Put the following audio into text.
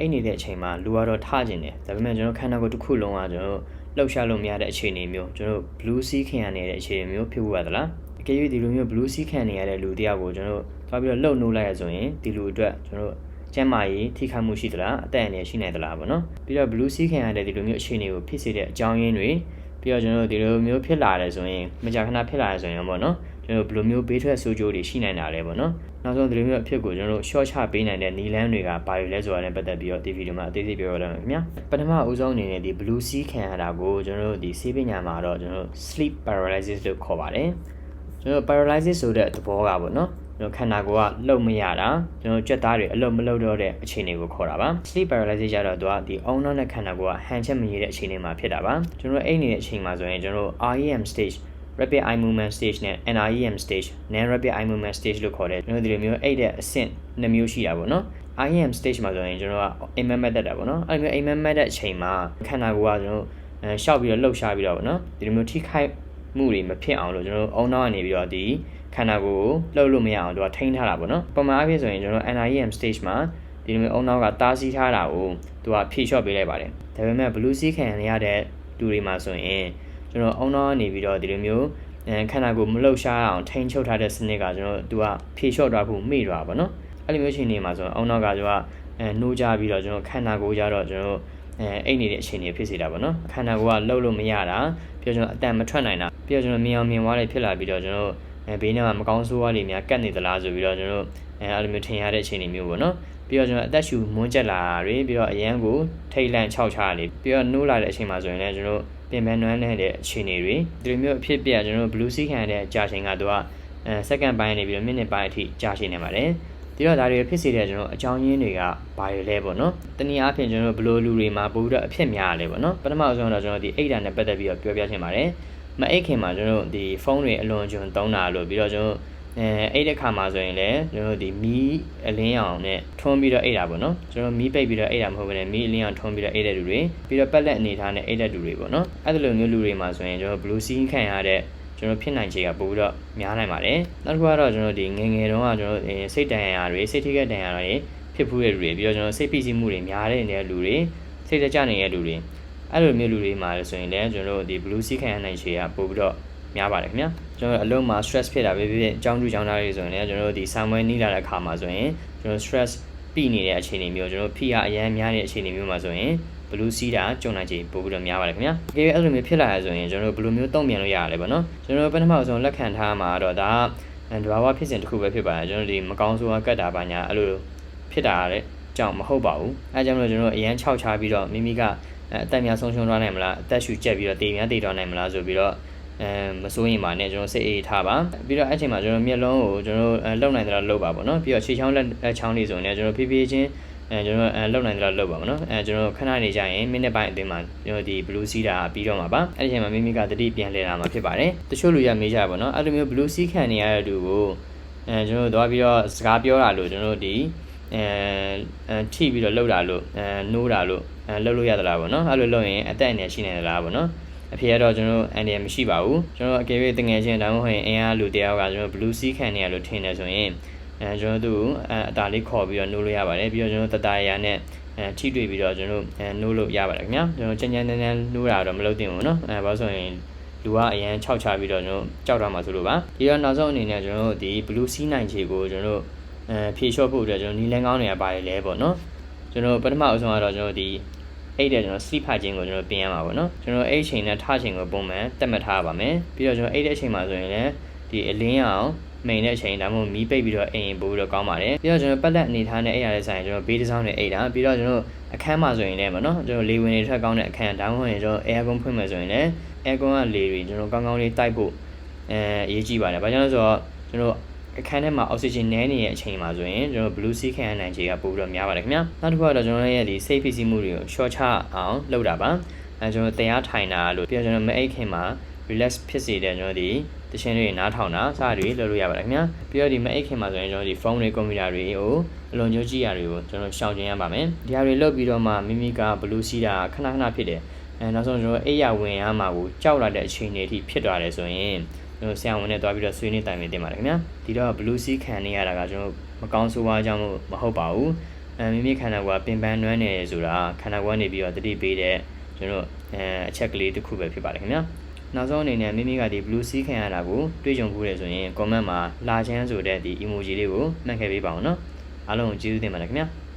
အိတ်နေတဲ့အချိန်မှာလူကတော့ထကျင်တယ်ဒါပေမဲ့ကျွန်တော်ခန္ဓာကိုယ်တစ်ခုလုံးကကျွန်တော်လှုပ်ရှားလို့မရတဲ့အခြေအနေမျိုးကျွန်တော် blue sea ခံရနေတဲ့အခြေအနေမျိုးဖြစ်ဖို့ရသလားအကယ်၍ဒီလိုမျိုး blue sea ခံနေရတဲ့လူတယောက်ကိုကျွန်တော်သွားပြီးတော့လှုပ်နှိုးလိုက်ရဆိုရင်ဒီလူအတွက်ကျွန်တော်ကျမ်းမာရေးထိခိုက်မှုရှိသလားအသက်အန္တရာယ်ရှိနိုင်သလားပေါ့နော်ပြီးတော့ blue sea ခံရတဲ့ဒီလိုမျိုးအခြေအနေကိုဖြစ်စေတဲ့အကြောင်းရင်းတွေ ပြီးတော့ကျွန်တော်တို့ဒီလိုမျိုးဖြစ်လာတယ်ဆိုရင်မကြာခဏဖြစ်လာတယ်ဆိုရင်ပေါ့နော်ကျွန်တော်ဘယ်လိုမျိုးဘေးထွက်ဆိုးကျိုးတွေရှိနိုင်တာလဲပေါ့နော်နောက်ဆုံးဒီလိုမျိုးအဖြစ်ကိုကျွန်တော်တို့ short ချပေးနိုင်တဲ့နီလန်းတွေကဘာတွေလဲဆိုတာနဲ့ပတ်သက်ပြီးတော့ဒီဗီဒီယိုမှာအသေးစိတ်ပြောရအောင်ခင်ဗျာပထမအဦးဆုံးအနေနဲ့ဒီ blue sea ခံရတာကိုကျွန်တော်တို့ဒီဆေးပညာမှာတော့ကျွန်တော်တို့ sleep paralysis လို့ခေါ်ပါတယ်ကျွန်တော် paralysis ဆိုတဲ့သဘောကပေါ့နော် ကျွန်တော်ခန္ဓာကိုယ်ကလှုပ်မရတာကျွန်တော်ကြက်သားတွေအလုပ်မလုပ်တော့တဲ့အခြေအနေကိုခေါ်တာပါ sleep paralysis ကျတော့သူကဒီအုံနောက်နဲ့ခန္ဓာကိုယ်ကဟန်ချက်မရတဲ့အခြေအနေမှာဖြစ်တာပါကျွန်တော်အိတ်နေတဲ့အချိန်မှာဆိုရင်ကျွန်တော် REM stage rapid eye movement stage နဲ့ NREM stage non rapid eye movement stage လို့ခေါ်တယ်ကျွန်တော်ဒီလိုမျိုးအဲ့တဲ့အဆင့်နှစ်မျိုးရှိတာပေါ့နော် IM stage မှာဆိုရင်ကျွန်တော်ကအိမ်မက်မက်တက်တာပေါ့နော်အဲ့လိုမျိုးအိမ်မက်မက်တဲ့အချိန်မှာခန္ဓာကိုယ်ကကျွန်တော်အဲရှောက်ပြီးတော့လှုပ်ရှားပြီးတော့ပေါ့နော်ဒီလိုမျိုးထိခိုက်မှုတွေမဖြစ်အောင်လို့ကျွန်တော်အုံနောက်ကနေပြီးတော့ဒီ ခန္ဓာကိုယ်ကိုလှုပ်လို့မရအောင်သူကထိန်းထားတာပေါ့နော်ပုံမှန်အဖြစ်ဆိုရင်ကျွန်တော် NREM stage မှာဒီလိုမျိုးအုံနောက်ကတားဆီးထားတာကိုသူကဖြေလျှော့ပေးလိုက်ပါတယ်ဒါပေမဲ့ blue sea ခံရတဲ့လူတွေမှာဆိုရင်ကျွန်တော်အုံနောက်ကနေပြီးတော့ဒီလိုမျိုးအဲခန္ဓာကိုယ်မလှုပ်ရှားအောင်ထိန်းချုပ်ထားတဲ့စနစ်ကကျွန်တော်သူကဖြေလျှော့သွားဖို့မေ့သွားပါတော့အဲ့လိုမျိုးချိန်နေမှာဆိုရင်အုံနောက်ကကျွန်တော်အဲနှိုးကြပြီးတော့ကျွန်တော်ခန္ဓာကိုယ်ကြတော့ကျွန်တော်အဲအိတ်နေတဲ့အခြေအနေဖြစ်စေတာပေါ့နော်ခန္ဓာကိုယ်ကလှုပ်လို့မရတာပြီးတော့ကျွန်တော်အတန်မထွက်နိုင်တာပြီးတော့ကျွန်တော်မြင်အောင်မြင်သွားတယ်ဖြစ်လာပြီးတော့ကျွန်တော် အဲဘေးနားမှာမကောင်းဆိုးဝါးတွေများကတ်နေသလားဆိုပြီးတော့ကျွန်တော်အဲအဲ့လိုမျိုးထင်ရတဲ့အခြေအနေမျိုးပေါ့နော်ပြီးတော့ကျွန်တော်အသက်ရှူမွန်းကျက်လာတာတွေပြီးတော့အရန်ကိုထိတ်လန့်ခြောက်ချားလေပြီးတော့နိုးလာတဲ့အချိန်မှာဆိုရင်လည်းကျွန်တော်ပြင်ပန်းနွမ်းနေတဲ့အခြေအနေတွေဒီလိုမျိုးအဖြစ်ပြကျွန်တော် blue sea ခံရတဲ့ကြာချိန်ကသူကအဲ second ပိုင်းနေပြီးတော့ minute ပိုင်းအထိကြာရှည်နေပါတယ်ဒီတော့ဒါတွေဖြစ်စေတဲ့ကျွန်တော်အကြောင်းရင်းတွေကဘာတွေလဲပေါ့နော်တနည်းအားဖြင့်ကျွန်တော်ဘလိုလူတွေမှာပို့ပြီးတော့အဖြစ်များလဲပေါ့နော်ပထမဆုံးတော့ကျွန်တော်ဒီအိတ်တာနဲ့ပတ်သက်ပြီးတော့ပြောပြချင်ပါတယ် မအိတ်ခင်မှာကျွန်တော်ဒီဖုန်းတွေအလွန်ကျွံသုံးတာလို့ပြီးတော့ကျွန်တော်အဲအဲ့တဲ့ခါမှာဆိုရင်လည်းကျွန်တော်ဒီမီးအလင်းရောင်နဲ့ထွန်းပြီးတော့အိတ်တာပေါ့နော်ကျွန်တော်မီးပိတ်ပြီးတော့အိတ်တာမဟုတ်ဘဲနဲ့မီးအလင်းရောင်ထွန်းပြီးတော့အိတ်တဲ့လူတွေပြီးတော့ပက်လက်အနေထားနဲ့အိတ်တဲ့လူတွေပေါ့နော်အဲ့ဒီလိုမျိုးလူတွေမှာဆိုရင်ကျွန်တော် blue sea ခံရတဲ့ကျွန်တော်ဖြစ်နိုင်ခြေကပိုပြီးတော့များနိုင်ပါတယ်နောက်တစ်ခုကတော့ကျွန်တော်ဒီငငယ်တုန်းကကျွန်တော်စိတ်တန်ရာတွေစိတ်ထိခိုက်တန်ရာတွေဖြစ်ဖူးတဲ့လူတွေပြီးတော့ကျွန်တော်စိတ်ဖိစီးမှုတွေများတဲ့နေတဲ့လူတွေစိတ်တကြနေတဲ့လူတွေ အဲ့လိုမျိုးလူတွေမှာဆိုရင်လည်းကျွန်တော်တို့ဒီ blue sea ခံရနိုင်ခြေကပိုပြီးတော့များပါတယ်ခင်ဗျာကျွန်တော်အလုံးမှာ stress ဖြစ်တာပဲဖြစ်ဖြစ်အကြောင်းကျကြောင်းသားတွေဆိုရင်လည်းကျွန်တော်တို့ဒီဆံမွေးနီးလာတဲ့အခါမှာဆိုရင်ကျွန်တော် stress ပြနေတဲ့အခြေအနေမျိုးကျွန်တော်ဖိအားအရန်များတဲ့အခြေအနေမျိုးမှာဆိုရင်ဘလူးစီးတာကြုံနိုင်ခြေပို့ပြီးတော့များပါတယ်ခင်ဗျာ။ကြည့်ရအဲ့လိုမျိုးဖြစ်လာရဆိုရင်ကျွန်တော်တို့ဘယ်လိုမျိုးတုံ့ပြန်လို့ရရလဲပေါ့နော်။ကျွန်တော်တို့ပထမဆုံးလက်ခံထားမှာတော့ဒါကဒဘာဝဖြစ်စဉ်တစ်ခုပဲဖြစ်ပါတယ်ကျွန်တော်ဒီမကောင်းဆိုးကတ်တာပါညာအဲ့လိုဖြစ်တာတဲ့ကြောင့်မဟုတ်ပါဘူး။အဲကြောင့်မလို့ကျွန်တော်အရန်ခြောက်ချပြီးတော့မိမိက အသက်များဆုံးရှုံးသွားနိုင်မလားအသက်ရှူကျက်ပြီးတော့တေများတေသွားနိုင်မလားဆိုပြီးတော့အဲမစိုးရင်ပါနဲ့ကျွန်တော်စိတ်အေးထားပါပြီးတော့အဲ့ချိန်မှာကျွန်တော်မျက်လုံးကိုကျွန်တော်လှုပ်နိုင်တယ်လို့လှုပ်ပါပေါ့နော်ပြီးတော့ခြေချောင်းလက်ချောင်းလေးဆိုရင်လည်းကျွန်တော်ဖြည်းဖြည်းချင်းအဲကျွန်တော်အဲလုံနိုင်တယ်လို့လုပ်ပါမနော်အဲကျွန်တော်ခဏနေကြရင်မိနစ်ပိုင်းအတွင်းမှာကျွန်တော်ဒီ blue sea တာပြီးတော့မှာပါအဲ့ဒီချိန်မှာမိမိကတတိပြန်လဲလာမှာဖြစ်ပါတယ်တချို့လူရမေးကြပါတော့အဲ့လိုမျိုး blue sea ခံနေရတဲ့လူကိုအဲကျွန်တော်သွားပြီးတော့စကားပြောတာလို့ကျွန်တော်ဒီအဲအဲထိပြီးတော့လှုပ်တာလို့အဲနိုးတာလို့ အဲလှုပ်လို့ရသလားပေါ့နော်အဲ့လိုလုပ်ရင်အသက်အန္တရာယ်ရှိနေသလားပေါ့နော်အဖေကတော့ကျွန်တော်အန်ဒီရမရှိပါဘူးကျွန်တော်အကယ်၍တငယ်ချင်းဒါမှမဟုတ်ရင်အင်အားလူတယောက်ကကျွန်တော် blue sea ခံနေရလို့ထင်တယ်ဆိုရင်အဲကျွန်တော်တို့အအတားလေးခေါ်ပြီးတော့နိုးလို့ရပါတယ်ပြီးတော့ကျွန်တော်တတရာနဲ့အဲထိတွေ့ပြီးတော့ကျွန်တော်အဲနိုးလို့ရပါတယ်ခင်ဗျာကျွန်တော်ချမ်းချမ်းတန်းတန်းနိုးတာတော့မလုပ်သင့်ဘူးเนาะအဲဘာလို့ဆိုရင်လူကအရန်ခြောက်ချပြီးတော့ကျွန်တော်ကြောက်တာမှဆိုလို့ပါဒီတော့နောက်ဆုံးအနေနဲ့ကျွန်တော်တို့ဒီ blue sea နိုင်ခြေကိုကျွန်တော်တို့အဲဖြေလျှော့ဖို့အတွက်ကျွန်တော်နီလန်းကောင်းတွေကပါတယ်လဲပေါ့နော်ကျွန်တော်ပထမအဆုံးကတော့ကျွန်တော်ဒီ အဲ့တဲ့ကျွန်တော် sleep ဖတ်ခြင်းကိုကျွန်တော်ပြင်ရမှာပေါ့နော်ကျွန်တော်အဲ့ချိန်နဲ့ထချိန်ကိုပုံမှန်တက်မှတ်ထားပါမယ်ပြီးတော့ကျွန်တော်အဲ့တဲ့အချိန်မှာဆိုရင်လည်းဒီအလင်းအောင်မိန်တဲ့အချိန်ဒါမှမဟုတ်မီးပိတ်ပြီးတော့အိမ်ပို့ပြီးတော့ကောင်းပါတယ်ပြီးတော့ကျွန်တော်ပက်လက်အနေထားနဲ့အိပ်ရတဲ့ဆိုင်ကျွန်တော်ဘေးတစ်စောင်းနဲ့အိပ်တာပြီးတော့ကျွန်တော်အခန်းမှာဆိုရင်လည်းမနော်ကျွန်တော်လေဝင်တွေထွက်ကောင်းတဲ့အခန်းဒါမှမဟုတ်ရင်ကျွန်တော် aircon ဖွင့်မယ်ဆိုရင်လည်း aircon ကလေတွေကျွန်တော်ကောင်းကောင်းလေးတိုက်ဖို့အဲအရေးကြီးပါတယ်ဘာကြောင့်လဲဆိုတော့ကျွန်တော် အခန်းထဲမှာအောက်ဆီဂျင်နည်းနေတဲ့အချိန်မှာဆိုရင်ကျွန်တော် blue sea ခံရနိုင်ခြေကပိုပြီးတော့များပါတယ်ခင်ဗျာနောက်တစ်ခုကတော့ကျွန်တော်ရဲ့ဒီ safe ဖြစ်စီမှုတွေကို short ချအောင်လုပ်တာပါအဲကျွန်တော်တရားထိုင်တာလို့ပြီးတော့ကျွန်တော်မအိတ်ခင်မှာ relax ဖြစ်စေတဲ့ကျွန်တော်ဒီတခြင်းတွေနားထောင်တာစတွေလုပ်လို့ရပါတယ်ခင်ဗျာပြီးတော့ဒီမအိတ်ခင်မှာဆိုရင်ကျွန်တော်ဒီဖုန်းတွေကွန်ပျူတာတွေကိုအလွန်ကျိုးကြည့်ရတွေကိုကျွန်တော်ရှောင်ကျဉ်ရပါမယ်ဒီဟာတွေလုပ်ပြီးတော့မှမိမိကဘလူးစီးတာခဏခဏဖြစ်တယ်အဲနောက်ဆုံးကျွန်တော်အိယာဝင်ရမှာကိုကြောက်လာတဲ့အချိန်တွေအထိဖြစ်သွားတယ်ဆိုရင် ကျွန်တော်ဆရာဝန်နဲ့တွားပြီးတော့ဆွေးနွေးတိုင်ပင်တင်ပါတယ်ခင်ဗျာဒီတော့ blue sea ခံနေရတာကကျွန်တော်မကောင်းဆိုးဝါးကြောင့်မဟုတ်ပါဘူးအဲအဲမိမိခန္ဓာကိုယ်ကပင်ပန်းနွမ်းနေဆိုတာခန္ဓာကိုယ်ကနေပြီးတော့တတိပေးတဲ့ကျွန်တော်အဲအချက်ကလေးတစ်ခုပဲဖြစ်ပါတယ်ခင်ဗျာနောက်ဆုံးအနေနဲ့မိမိကဒီ blue sea ခံရတာကိုတွေ့ကြုံဘူးလေဆိုရင် comment မှာလာချမ်းဆိုတဲ့ဒီ emoji လေးကိုမှတ်ခဲ့ပေးပါအောင်နော်အားလုံးကိုကျေးဇူးတင်ပါတယ်ခင်ဗျာ